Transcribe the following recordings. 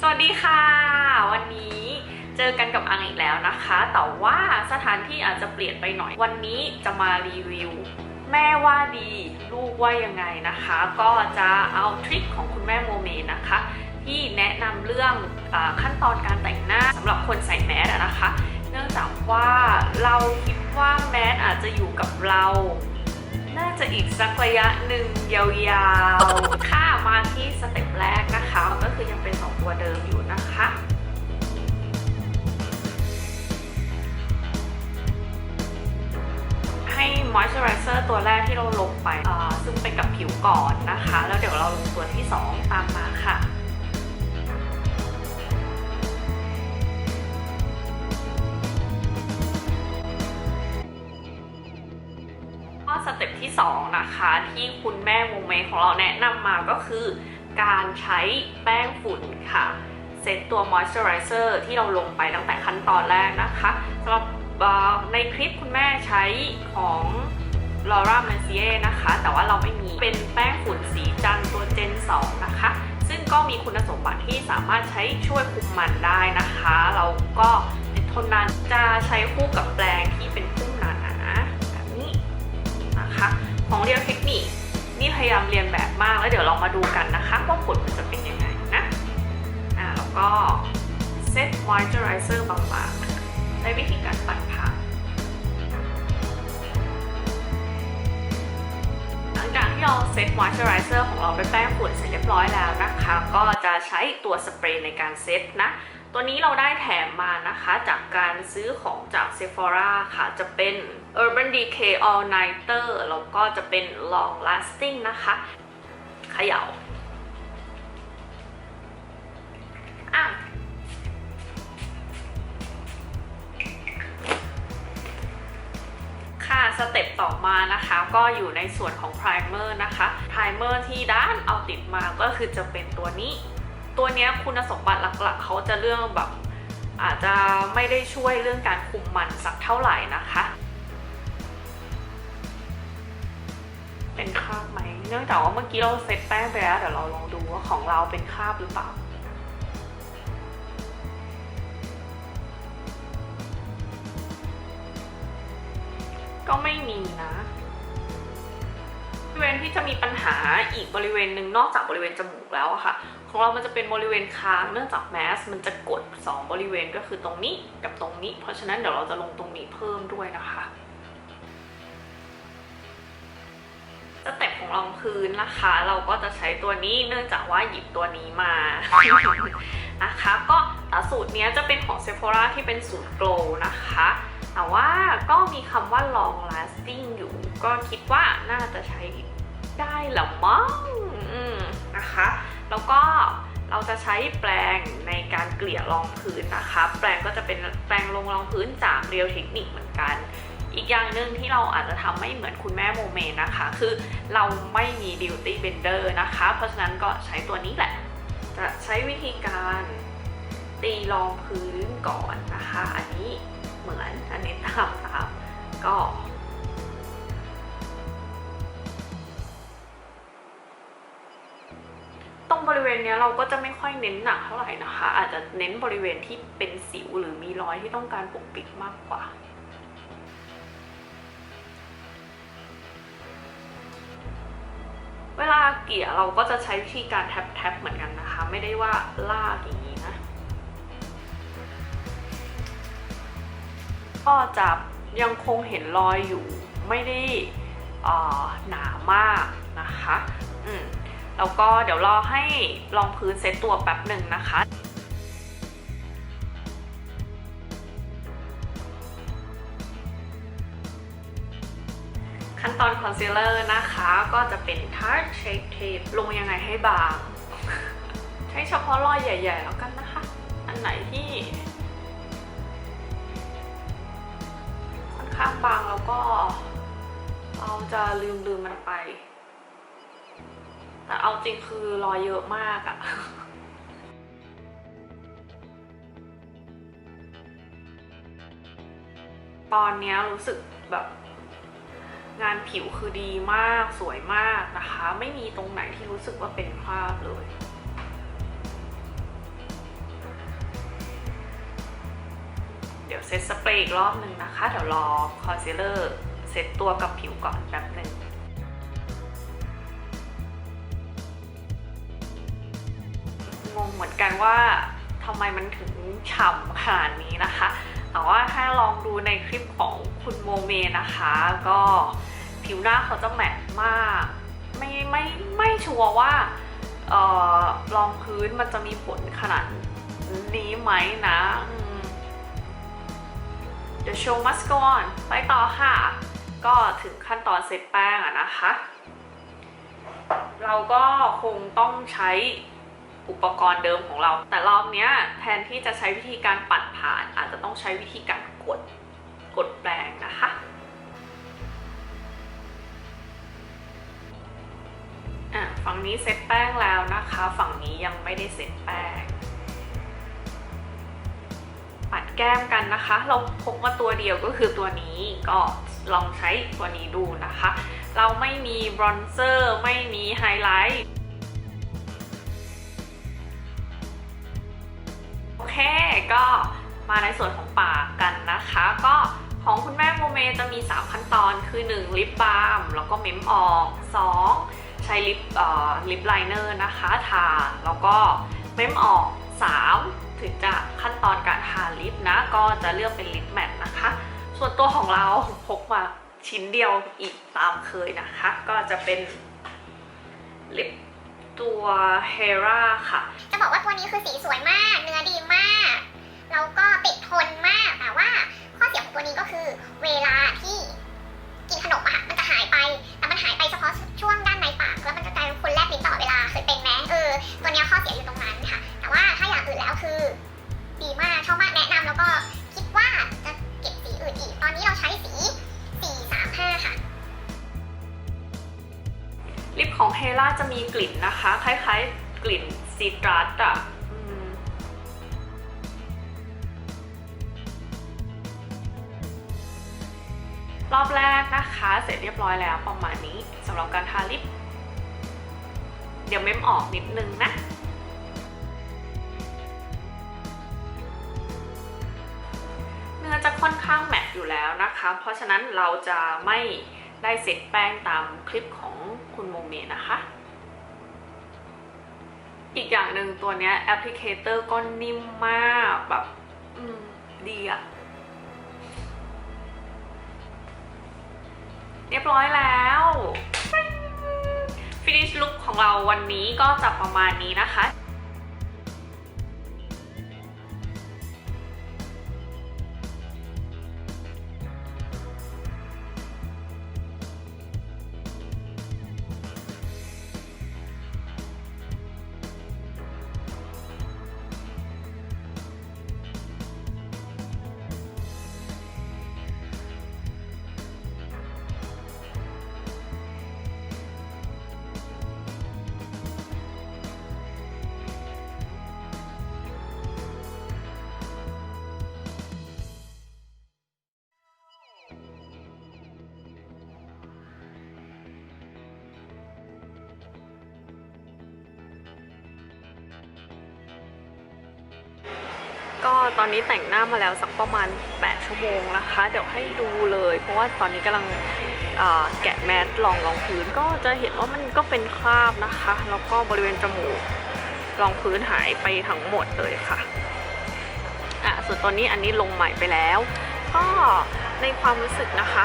สวัสดีค่ะ วันนี้เจอกันกับอังอีกแล้วนะคะ แต่ว่าสถานที่อาจจะเปลี่ยนไปหน่อย วันนี้จะมารีวิว แม่ว่าดีลูกว่ายังไงนะคะ ก็จะเอาทริคของคุณแม่โมเมนะคะ ที่แนะนำเรื่องอขั้นตอนการแต่งหน้าสำหรับคนใส่แมสนะคะ เนื่องจากว่าเราคิดว่าแมสอาจจะอยู่กับเรา น่าจะอีกสักระยะหนึ่งยาวๆ ค่ะมาที่สเต็ปแรกนะคะ ก็คือยังเป็นสองตัวเดิมอยู่นะคะให้ moisturizer ตัวแรกที่เราลงไป ซึ่งเป็นกับผิวก่อนนะคะ แล้วเดี๋ยวเราลงตัวที่ 2 ตามมาค่ะ นะคะ ที่คุณแม่โมเมของเราแนะนำมาก็คือ การใช้แป้งฝุ่นค่ะ เซตตัว moisturizer ที่เราลงไปตั้งแต่ขั้นตอนแรกนะคะสำหรับในคลิปคุณแม่ใช้ของ Laura Mercier นะคะ แต่ว่าเราไม่มีเป็นแป้งฝุ่นสีจันตัว Gen 2นะคะ ซึ่งก็มีคุณสมบัติที่สามารถใช้ช่วยคุมมันได้นะคะ เราก็ทนนานจะใช้คู่กับแปร ยายามเรียนแบบมากแล้วเดี๋ยวเรามาดูกันนะคะว่าผลมันจะเป็นยังไงนะอ่าแล้วก็เซตมอยเจอไรเซอร์บางๆในวิธีการปัดผ่าหลังจากที่เราเซตมอยเจอไรเซอร์ของเราด้วยแป้งฝุ่นเสร็จเรียบร้อยแล้วนะคะ ก็จะใช้ตัวสเปรย์ในการเซตนะตัวนี้เราได้แถมมานะคะจากการซื้อของจาก Sephora ค่ะจะเป็น Urban Decay All Nighter แล้วก็จะเป็น Long Lasting นะคะเขย่าอะค่ะสเต็ปต่อมานะคะก็อยู่ในส่วนของ Primer นะคะ Primer ที่ด้านเอาติดมาก็คือจะเป็นตัวนี้ ตัวนี้คุณสมบัติหลักๆ เขาจะเรื่องแบบอาจจะไม่ได้ช่วยเรื่องการคุมมันสักเท่าไหร่นะคะ เนื่องจากว่าเมื่อกี้เราเซตแป้งไปแล้วเดี๋ยวเราลองดูว่าของเราเป็นคราบหรือเปล่าก็ไม่มีนะบริเวณที่จะมีปัญหาอีกบริเวณหนึ่งนอกจากบริเวณจมูกแล้วอะค่ะ ของเรามันจะเป็นบริเวณคางเนื่องจากแมสมันจะกด 2 บริเวณก็คือตรงนี้กับตรงนี้ เพราะฉะนั้นเดี๋ยวเราจะลงตรงนี้เพิ่มด้วยนะคะ เต็ปของรองพื้นนะคะ เราก็จะใช้ตัวนี้เนื่องจากว่าหยิบตัวนี้มานะคะ ก็แต่สูตรนี้จะเป็นของ Sephora ที่เป็นสูตร glow นะคะ แต่ว่าก็มีคำว่า long lasting อยู่ ก็คิดว่าน่าจะใช้ได้หรือมั้งนะคะ แล้วก็เราจะใช้แปรงในการเกลี่ยรองพื้นนะคะ แปรงก็จะเป็นแปรงลงรองพื้นจากเรียวเทคนิคเหมือนกัน อีกอย่างหนึ่งที่เราอาจจะทำไม่เหมือนคุณแม่โมเมนะคะ คือเราไม่มี beauty blender นะคะ เพราะฉะนั้นก็ใช้ตัวนี้แหละ จะใช้วิธีการตีรองพื้นก่อนนะคะ อันนี้เหมือนอันนี้ตามตามก็ตรงบริเวณนี้เราก็จะไม่ค่อยเน้นหนักเท่าไหร่นะคะ อาจจะเน้นบริเวณที่เป็นสิวหรือมีรอยที่ต้องการปกปิดมากกว่า เกี่ยเราก็จะใช้วิธีการแท็บๆเหมือนกันนะคะ ไม่ได้ว่าลากอย่างนี้นะ ก็จะยังคงเห็นรอยอยู่ไม่ได้อ่อหนามากนะคะ อืมแล้วก็เดี๋ยวรอให้รองพื้นเซตตัวแป๊บหนึ่งนะคะ ขั้นตอนคอนซีลเลอร์นะคะก็จะเป็น Tarte Shape Tape ลงยังไงให้บาง ใช้เฉพาะรอยใหญ่ๆแล้วกันนะคะ อันไหนที่ค่อนข้างบางแล้วก็เราจะลืมลืมมันไป แต่เอาจริงคือรอยเยอะมากอะตอนนี้รู้สึกแบบ งานผิวคือดีมากสวยมากนะคะ ไม่มีตรงไหนที่รู้สึกว่าเป็นคราบเลย เดี๋ยวเซตสเปรย์อีกรอบหนึ่งนะคะ เดี๋ยวรอคอนซีลเลอร์เซตตัวกับผิวก่อนแป๊บหนึ่งงงเหมือนกันว่าทำไมมันถึงฉ่ำขนาดนี้นะคะ แต่ว่าถ้าลองดูในคลิปของ คุณโมเมนะคะ ก็ผิวหน้าเขาจะแมตต์มาก ไม่ไม่ไม่ชัวร์ว่าออรองพื้นมันจะมีผลขนาดนี้ไหมนะ The show must go on ไปต่อค่ะ ก็ถึงขั้นตอนเซตแป้งอะนะคะ เราก็คงต้องใช้อุปกรณ์เดิมของเรา แต่รอบนี้แทนที่จะใช้วิธีการปัดผ่านอาจจะต้องใช้วิธีการกด ดแปรงนะคะอะฝั่งนี้เซตแป้งแล้วนะคะ ฝั่งนี้ยังไม่ได้เซตแป้ง ปัดแก้มกันนะคะ เราพกมาตัวเดียวก็คือตัวนี้ก็ลองใช้ตัวนี้ดูนะคะ เราไม่มีบรอนเซอร์ไม่มีไฮไลท์โอเคก็มาในส่วนของปากกันนะคะ ก็ ของคุณแม่โมเมจะมี 3 ขั้นตอนคือ 1 ลิปบาล์มแล้วก็เม้มออก 2 ใช้ลิปลิปไลเนอร์นะคะทาแล้วก็เม้มออก 3 ถึงจะขั้นตอนการทาลิปนะ ก็จะเลือกเป็นลิปแมทนะคะ ส่วนตัวของเราพกมาชิ้นเดียวอีกตามเคยนะคะ ก็จะเป็นลิปตัวเฮราค่ะ จะบอกว่าตัวนี้คือสีสวยมาก เนื้อดีมาก แล้วก็ติดทนมาก แต่ว่าข้อเสียของตัวนี้ก็คือเวลาที่กินขนมอะค่ะมันจะหายไป แต่มันหายไปเฉพาะช่วงด้านในปาก แล้วมันจะกลายเป็นคนแลบลิ้นตลอดเวลาเคยเป็นไหมเออ ตัวนี้ข้อเสียอยู่ตรงนั้นค่ะ แต่ว่าถ้าอย่างอื่นแล้วคือ ดีมากชอบมากแนะนำแล้วก็คิดว่าจะเก็บสีอื่นอีก ตอนนี้เราใช้สี435ค่ะลิปของเฮล่าจะมีกลิ่นนะคะ คล้ายๆ กลิ่นซีตรัสอะ นะคะเสร็จเรียบร้อยแล้วประมาณนี้สำหรับการทาลิป เดี๋ยวเม้มออกนิดนึงนะ เนื้อจะค่อนข้างแมตต์อยู่แล้วนะคะ เพราะฉะนั้นเราจะไม่ได้เสร็จแป้งตามคลิปของคุณโมเมนะคะ อีกอย่างหนึ่งตัวนี้แอปพลิเคเตอร์ก็นิ่มมากแบบดีอะ เรียบร้อยแล้ว ฟินิชลุคของเราวันนี้ก็จะประมาณนี้นะคะ ตอนนี้แต่งหน้ามาแล้วสักประมาณ 8 ชั่วโมงนะคะ เดี๋ยวให้ดูเลย เพราะว่าตอนนี้กำลังแกะแมสลองรองพื้นก็จะเห็นว่ามันก็เป็นคราบนะคะ แล้วก็บริเวณจมูกรองพื้นหายไปทั้งหมดเลยค่ะอะส่วนตอนนี้อันนี้ลงใหม่ไปแล้ว ก็ในความรู้สึกนะคะ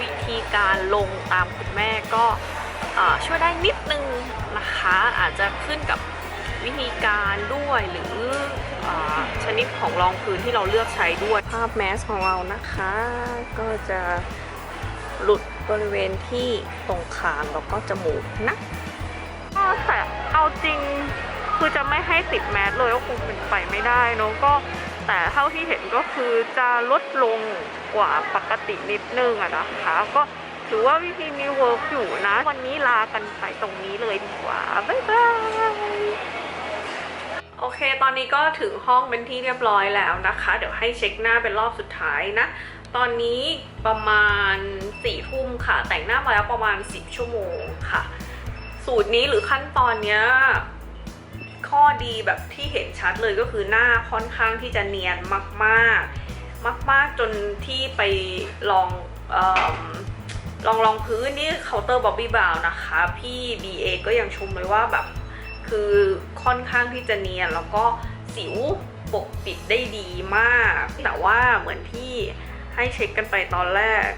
วิธีการลงตามคุณแม่ก็ช่วยได้นิดนึงนะคะ อาจจะขึ้นกับวิธีการด้วยหรือ ชนิดของรองพื้นที่เราเลือกใช้ด้วยภาพแมสของเรานะคะ ก็จะหลุดบริเวณที่ตรงคางแล้วก็จมูกนะก็แต่เอาจริงคือจะไม่ให้ติดแมสเลยก็คงเป็นไปไม่ได้เนะก็แต่เท่าที่เห็นก็คือจะลดลงกว่าปกตินิดนึงอะนะคะ ก็ถือว่าวิธีนี้เวิร์กอยู่นะ วันนี้ลากันไปตรงนี้เลยดีกว่า บ๊ายบาย โอเค ตอนนี้ก็ถึงห้องเป็นที่เรียบร้อยแล้วนะคะ เดี๋ยวให้เช็คหน้าเป็นรอบสุดท้ายนะ ตอนนี้ประมาณสี่ทุ่มค่ะ แต่งหน้ามาแล้วประมาณ 10 ชั่วโมงค่ะ สูตรนี้หรือขั้นตอนเนี้ยข้อดีแบบที่เห็นชัดเลยก็คือหน้าค่อนข้างที่จะเนียนมากมาก ๆ จนที่ไปลองอลองลองพื้นนี่เคาน์เตอร์บ๊อบบี้บราวนะคะ พี่ BA ก็ยังชมเลยว่าแบบ คือค่อนข้างที่จะเนียนแล้วก็สิวปกปิดได้ดีมาก แต่ว่าเหมือนที่ให้เช็คกันไปตอนแรก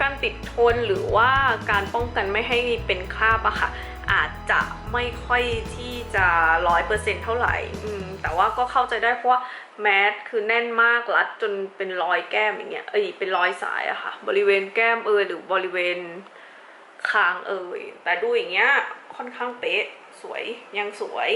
การติดทนหรือว่าการป้องกันไม่ให้เป็นคราบอะค่ะ อาจจะไม่ค่อยที่จะร้อยเปอร์เซ็นเท่าไหร่อืมแต่ว่าก็เข้าใจได้เพราะว่าแมสคือแน่นมากรัดจนเป็นรอยแก้มอย่างเงี้ยเอ้ยเป็นรอยสายอะค่ะ บริเวณแก้มเอยหรือบริเวณ คางเอยแต่ดูอย่างเงี้ยค่อนข้างเป๊ะสวยยังสวย